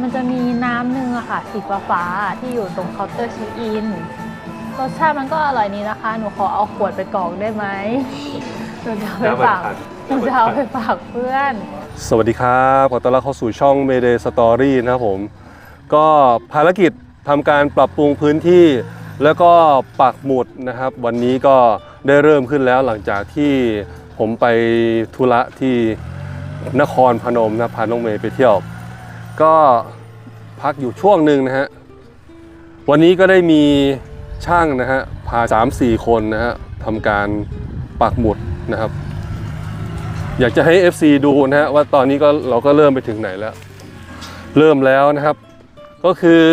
มันจะมีน้ำหนึ่งอะค่ะ สีฟ้าๆที่อยู่ตรงเคาน์เตอร์เช็คอินรสชาติมันก็อร่อยนี้นะคะ หนูขอเอาขวดไปกรอกได้ไหมหนูจะเอาไปฝากหนูจะเอาไปฝากเพื่อน สวัสดีครับขอต้อนรับเข้าสู่ช่อง Mayday Story นะครับผม ก็ภารกิจทำการปรับปรุงพื้นที่ แล้วก็ปักหมุดนะครับ วันนี้ก็ได้เริ่มขึ้นแล้วหลังจากที่ผมไปธุระที่นครพนมนะพาน้องเมย์ไปเที่ยว ก็พักอยู่ช่วงหนึ่งนะฮะ วันนี้ก็ได้มีช่างนะฮะ พา3-4คนนะฮะทำการปักหมุดนะครับ อยากจะให้ FC ดูนะฮะว่าตอนนี้ก็เราก็เริ่มไปถึงไหนแล้ว เริ่มแล้วนะครับ ก็คือ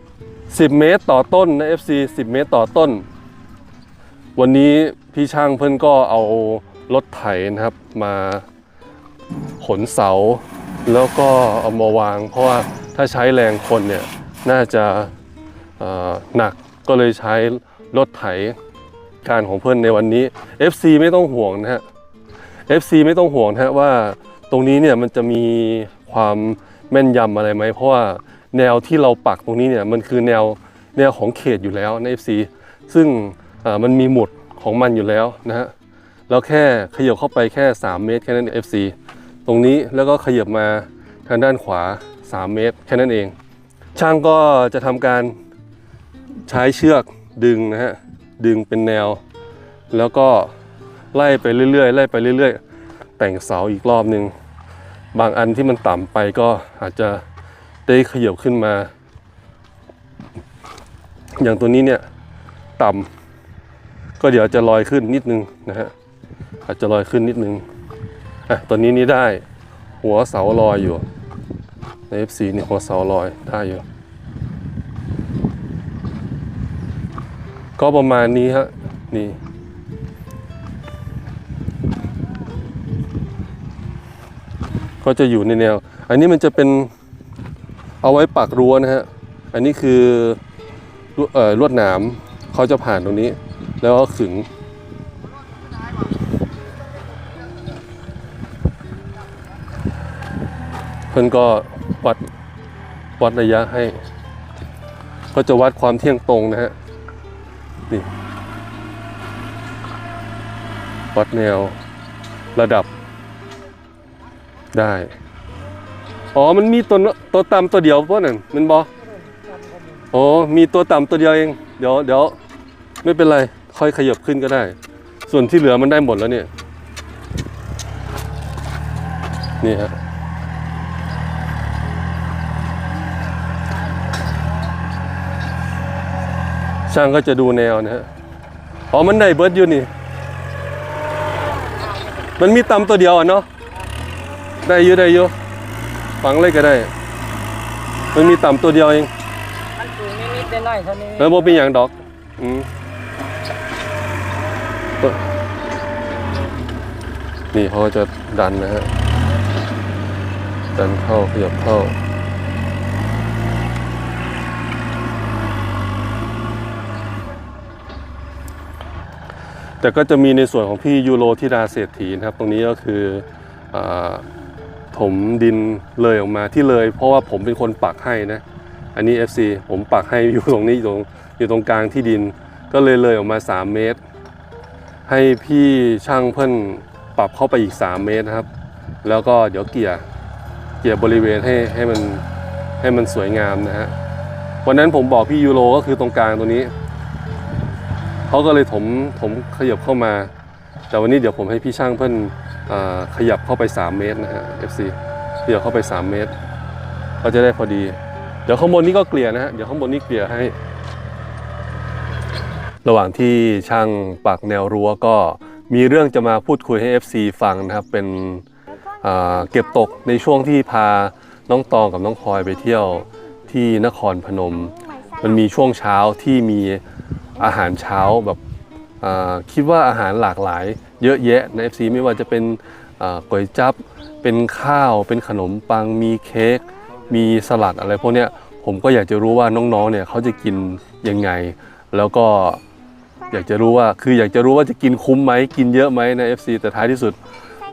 10 เมตรต่อต้นนะ FC 10 เมตรต่อต้น วันนี้พี่ช่างเพื่อนก็เอารถไถนะครับมาขนเสา แล้วก็เอามาวาง เพราะว่าถ้าใช้แรงคนเนี่ยน่าจะหนักก็เลยใช้รถไถการของเพื่อนในวันนี้ FC ไม่ต้องห่วงนะฮะ FC ไม่ต้องห่วงนะฮะว่าตรงนี้เนี่ยมันจะมีความแม่นยำอะไรไหม เพราะว่าแนวที่เราปักตรงนี้เนี่ยมันคือแนวแนวของเขตอยู่แล้วใน FC ซึ่งมันมีหมุดของมันอยู่แล้วนะฮะ แล้วแค่ขยับเข้าไปแค่ 3 เมตรแค่นั้น FC ตรงนี้แล้วก็ขยับมาทางด้านขวา 3 เมตร แค่นั้นเอง ช่างก็จะทำการใช้เชือกดึงนะฮะดึงเป็นแนว แล้วก็ไล่ไปเรื่อยๆไล่ไปเรื่อยๆ แต่งเสาอีกรอบหนึ่งบางอันที่มันต่ำไปก็อาจจะได้ขยับขึ้นมา อย่างตัวนี้เนี่ยต่ำก็เดี๋ยวจะลอยขึ้นนิดนึงนะฮะอาจจะลอยขึ้นนิดนึง อะตัวนี้นี่ได้หัวเสาลอยอยู่ใน FC นี่หัวเสาลอยได้อยู่ ก็ประมาณนี้ฮะนี่ก็จะอยู่ในแนว อันนี้มันจะเป็นเอาไว้ปักรั้วนะฮะ อันนี้คือลวเอ่อลวดหนามเขาจะผ่านตรงนี้ แล้วก็ขึง เพื่อนก็วัดวัดระยะให้ ก็จะวัดความเที่ยงตรงนะฮะนี่วัดแนวระดับได้ อ๋อ มันมีตัวตัวต่ำตัวเดียวพวกนั้นมันบออ๋อ มีตัวต่ำตัวเดียวเอง เดี๋ยวเดี๋ยวไม่เป็นไร ค่อยขยับขึ้นก็ได้ ส่วนที่เหลือมันได้หมดแล้วเนี่ย นี่ฮะ ช่างก็จะดูแนวนะฮะอ๋อมันได้เบิร์ดอยู่นี่ มันมีต่ำตัวเดียวอะเนาะได้อยู่ได้อยู่ฝังเลยก็ได้ มันมีต่ำตัวเดียวเองมันสูงนิดๆหน่อยๆเท่านี้แล้วโบเป็นอย่างดอกอืมนี่เขาก็จะดันนะฮะดันเข้าขยับเข้า แต่ก็จะมีในส่วนของพี่ยูโรธิดาเศรษฐีนะครับ ตรงนี้ก็คืออถมดินเลยออกมาที่เลย เพราะว่าผมเป็นคนปักให้นะ อันนี้ FC ผมปักให้อยู่ตรงนี้อยู่ตรงอยู่ตรงกลางที่ดิน ก็เลยเลยออกมา 3 เมตร ให้พี่ช่างเพิ่นปรับเข้าไปอีก 3 เมตรนะครับ แล้วก็เดี๋ยวเกี่ยเกี่ยบริเวณให้ให้มันให้มันสวยงามนะฮะวันนั้นผมบอกพี่ยูโรก็คือตรงกลางตรงนี้ เขาก็เลยถมถมขยับเข้ามา แต่วันนี้เดี๋ยวผมให้พี่ช่างเพิ่นอขยับเข้าไป 3 เมตรนะฮะ FC ขยับเข้าไป 3 เมตร ก็จะได้พอดี เดี๋ยวข้างบนนี้ก็เกลี่ยนะฮะ เดี๋ยวข้างบนนี้เกลี่ยให้ ระหว่างที่ช่างปักแนวรั้วก็มีเรื่องจะมาพูดคุยให้ FC ฟังนะครับ เป็นเก็บตกในช่วงที่พาน้องตองกับน้องพลอยไปเที่ยวที่นครพนม มันมีช่วงเช้าที่มี อาหารเช้าแบบคิดว่าอาหารหลากหลาย เยอะแยะใน FC ไม่ว่าจะเป็นก๋วยจับเป็นข้าว เป็นขนมปังมีเค้กมีสลัดอะไรพวกนี้ผมก็อยากจะรู้ว่าน้องๆเนี่ยเขาจะกินยังไง แล้วก็อยากจะรู้ว่าคืออยากจะรู้ว่าจะกินคุ้มไหมกินเยอะไหมใน FC แต่ท้ายที่สุด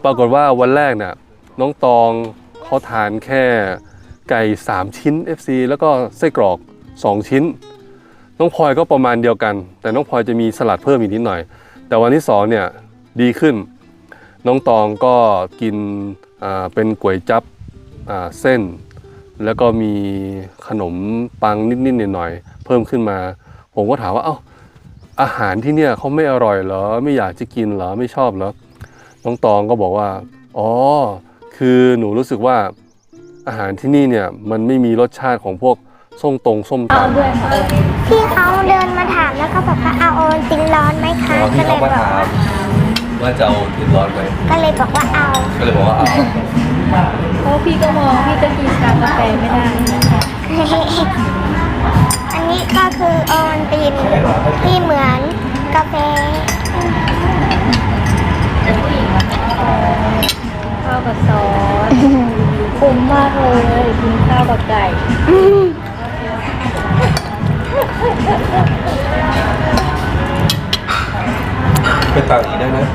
ปรากฏว่าวันแรกเนี่ยน้องตองเขาทานแค่ไก่ 3 ชิ้น FC แล้วก็ไส้กรอก 2 ชิ้น น้องพลอยก็ประมาณเดียวกัน แต่น้องพลอยจะมีสลัดเพิ่มอีกนิดหน่อย แต่วันที่สองเนี่ยดีขึ้น น้องตองก็กินเป็นก๋วยจับเส้น แล้วก็มีขนมปังนิดๆหน่อยๆเพิ่มขึ้นมา ผมก็ถามว่าเอ้าอาหารที่เนี่ยเขาไม่อร่อยเหรอไม่อยากจะกินเหรอไม่ชอบเหรอน้องตองก็บอกว่าอ๋อคือหนูรู้สึกว่าอาหารที่นี่เนี่ยมันไม่มีรสชาติของพวก ส้มตรงส้มเอาตำด้วยค่ะพี่เขาเดินมาถามแล้วก็บอกว่าเอาโอนตินร้อนไหมคะอ๋อก็ที่เลเขายบมาอกถามว่าว่าจะเอากินร้อนไหมก็เลยบอกว่าเอา ก็เลยบอกว่าเอาเพราะพี่ก็มองพี่จะกินชากาแฟไม่ได้อันนี้ก็คือโอนตินที่เหมือนกาแฟข้าวกับซอสคุ้มมากเลยกินข้าวกับไก่ ไปต่างอีกได้นะ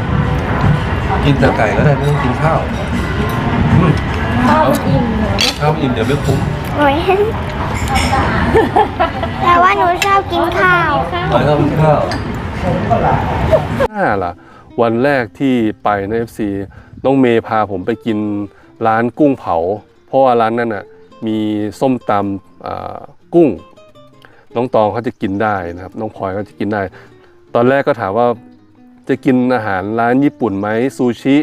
กินแต่ไก่ก็ได้ไม่ต้องกินข้าวข้าวอิ่มเหรอข้าวอิ่มเดี๋ยวไม่คุ้มโอ้ยแต่ว่าหนูชอบกินข้าวร้อยข้าวกินข้าวน่าล่ะ วันแรกที่ไปใน FC น้องเมย์พาผมไปกินร้านกุ้งเผา เพราะว่าร้านนั้นน่ะมีส้มตำอ่ากุ้ง น้องตองเขาจะกินได้นะครับ น้องพลอยเขาจะกินได้ ตอนแรกก็ถามว่าจะกินอาหารร้านญี่ปุ่นไหมซูชิ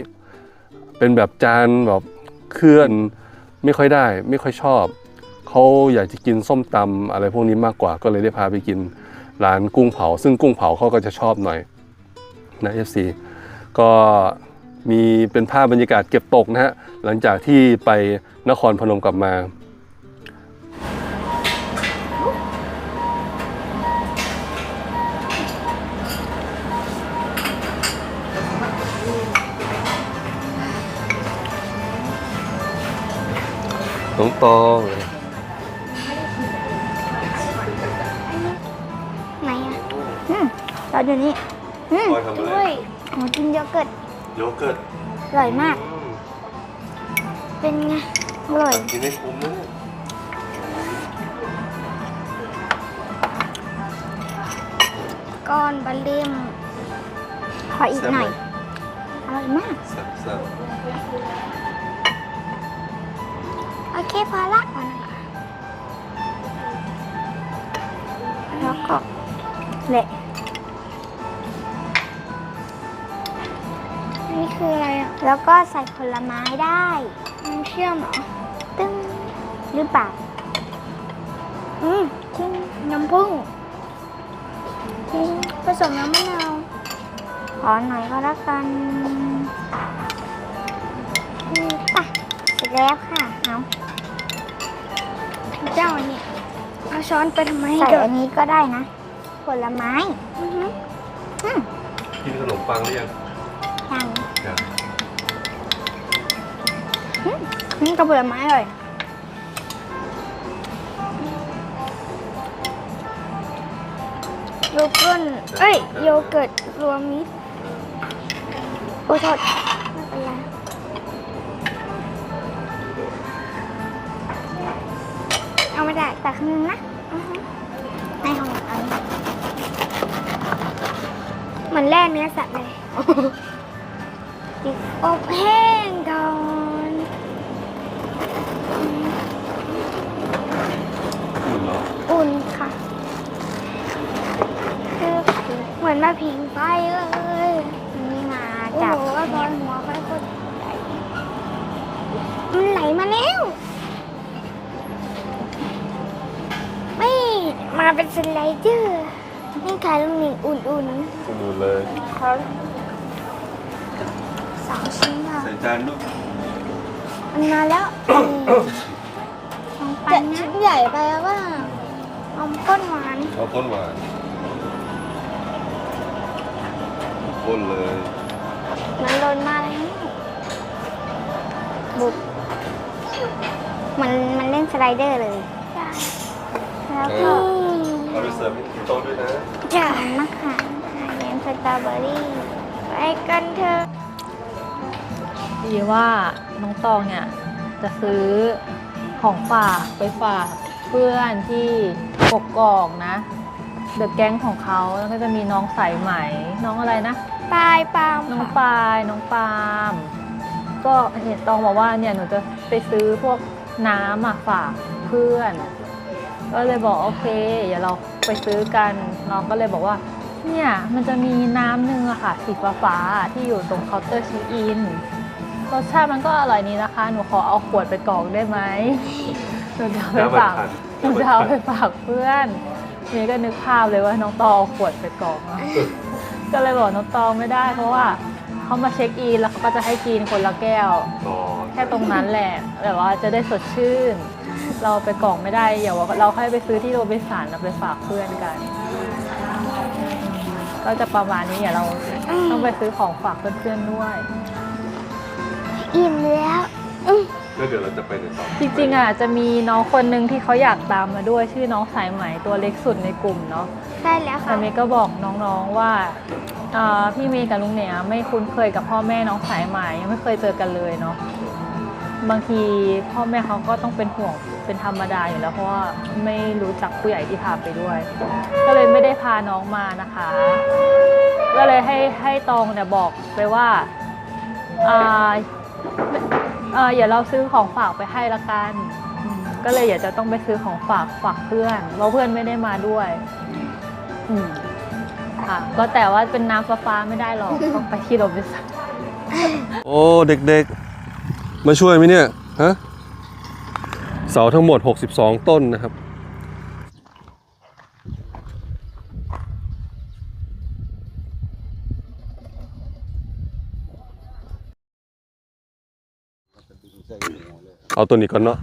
เป็นแบบจานแบบเคลื่อนไม่ค่อยได้ ไม่ค่อยชอบเขาอยากจะกินส้มตำอะไรพวกนี้มากกว่าก็เลยได้พาไปกินร้านกุ้งเผา ซึ่งกุ้งเผาเขาก็จะชอบหน่อยนะ FC ก็มีเป็นภาพบรรยากาศเก็บตกนะฮะหลังจากที่ไปนครพนมกลับมา น้องตองไหนอะอืมเราอยู่นี่อืมพลอยทำอะไรด้วยหนูกินโยเกิร์ตโยเกิร์ตอร่อยมาก เป็นไง อร่อย กินให้คุ้มนะก้อนบะเล่มขออีกหน่อย อร่อยมาก แซ่บ โอเคพอละแล้วก็เละนี่คืออะไรอะแล้วก็ใส่ผลไม้ได้น้ำเชื่อมเหรอตึ้งหรือเปล่าอืมจริงน้ำผึ้งจริงผสมน้ำมะนาวขอหน่อยก็แล้วกันนี่ปะเสร็จแล้วค่ะเอา เจ้าอันนี้เอาช้อนไปทำไมใส่เดี๋ยวอันนี้ก็ได้นะ ผลไม้อือฮึอืมๆกินขนมปังหรือยังอย่างยังอืมกับผลไม้อร่อยโยเกิร์ตเอ้ย โยเกิร์ตรวมมิตรโอ้โทษ ไม่เป็นไรเอาไม่ได้แต่ข้างนึงนะอือฮึในของอันเหมือนแร่เนื้อสัตว์เลยอบแห้งก่อนอุ่นเหรออุ่นค่ะคือเหมือนมาผิงไฟเลยนี่มาโอ้จับโหว่าตอนหัวไฟโคตรใหญ่มันไหลมาแล้ว มาเป็นสไลเดอร์นี่ค่ะลุงหนิงอุ่นอุ่นเลยๆเขาสองชิ้นค่ะใส่จานลูกมันมาแล้วลองแต่ปั้นนะชิ้นใหญ่ไปแล้วว่าเอาก้นหวานเอาข้นหวานข้นเลยมันหล่นมาแล้วบุบมันมันเล่นสไลเดอร์เลย แล้วเอก็อ เอาไปเสิร์ฟให้ที่โต๊ะด้วยนะจะมะขามค่ะเลี้ยงสตรอเบอรี่ไปกันเถอะดีว่าน้องตองเนี่ยจะซื้อของฝากไปฝากเพื่อนที่กกอกนะ เดอะแก๊งของเขาแล้วก็จะมีน้องสายไหม น้องอะไรนะ ปลายปาล์มน้องค่ะปายน้องปาล์มก็เห็นตองบอกว่าเนี่ยหนูจะไปซื้อพวกน้ำมาฝากเพื่อน ก็เลยบอกโอเคเดี๋ยวเราไปซื้อกันน้องก็เลยบอกว่าเนี่ยมันจะมีน้ำหนึ่งอะค่ะสีฟ้าๆที่อยู่ตรงเคาน์เตอร์เช็คอินรสชาติมันก็อร่อยนี้นะคะ หนูขอเอาขวดไปกรอกได้ไหมหนูจะเอาไปฝากหนูจะเอาไปฝากเพื่อนนี่ก็นึกภาพเลยว่าน้องตองเอาขวดไปกรอกเนอะก็เลยบอกน้องตองไม่ได้ เพราะว่าเขามาเช็คอินแล้วเขาก็จะให้กินคนละแก้วอ๋อแค่ตรงนั้นแหละ แต่ว่าจะได้สดชื่น เราไปกล่องไม่ได้เดี๋ยวเราค่อยไปซื้อที่โรบินสันเอาไปฝากเพื่อนกัน ก็จะประมาณนี้เดี๋ยวเราต้องไปซื้อของฝากเพื่อนๆด้วย อิ่มแล้วอืมก็เดี๋ยวเราจะไปในต่อจริงๆอะจะมีน้องคนหนึ่งที่เขาอยากตามมาด้วยชื่อน้องสายไหมตัวเล็กสุดในกลุ่มเนาะใช่แล้วแต่ค่ะเมย์ก็บอกน้องๆว่าอ่าพี่เมย์กับลุงเนี่ยไม่คุ้นเคยกับพ่อแม่น้องสายไหมยังไม่เคยเจอกันเลยเนาะบางทีพ่อแม่เขาก็ต้องเป็นห่วง เป็นธรรมดาอยู่แล้วเพราะว่าไม่รู้จักผู้ใหญ่ที่พาไปด้วย ก็เลยไม่ได้พาน้องมานะคะ ก็เลยให้ให้ตองเนี่ยบอกไปว่าอ่าอ่ออย่าเราซื้อของฝากไปให้ละกัน ก็เลยอยากจะต้องไปซื้อของฝากฝากเพื่อนเพราะเพื่อนไม่ได้มาด้วยอืมค่ะ ก็แต่ว่าเป็นน้ำฟ้าฟ้าไม่ได้หรอกต้องไปที่โรบินสันโอ้เด็กๆ มาช่วยไหมเนี่ยฮะ เสาทั้งหมด 62 ต้นนะครับ เอาตัวนี้ก่อนเนาะ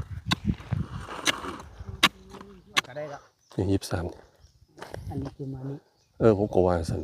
ก็ได้ละนี่ยี่สิบสามอันนี้คือมานี้ เออ ผมก็วางสัน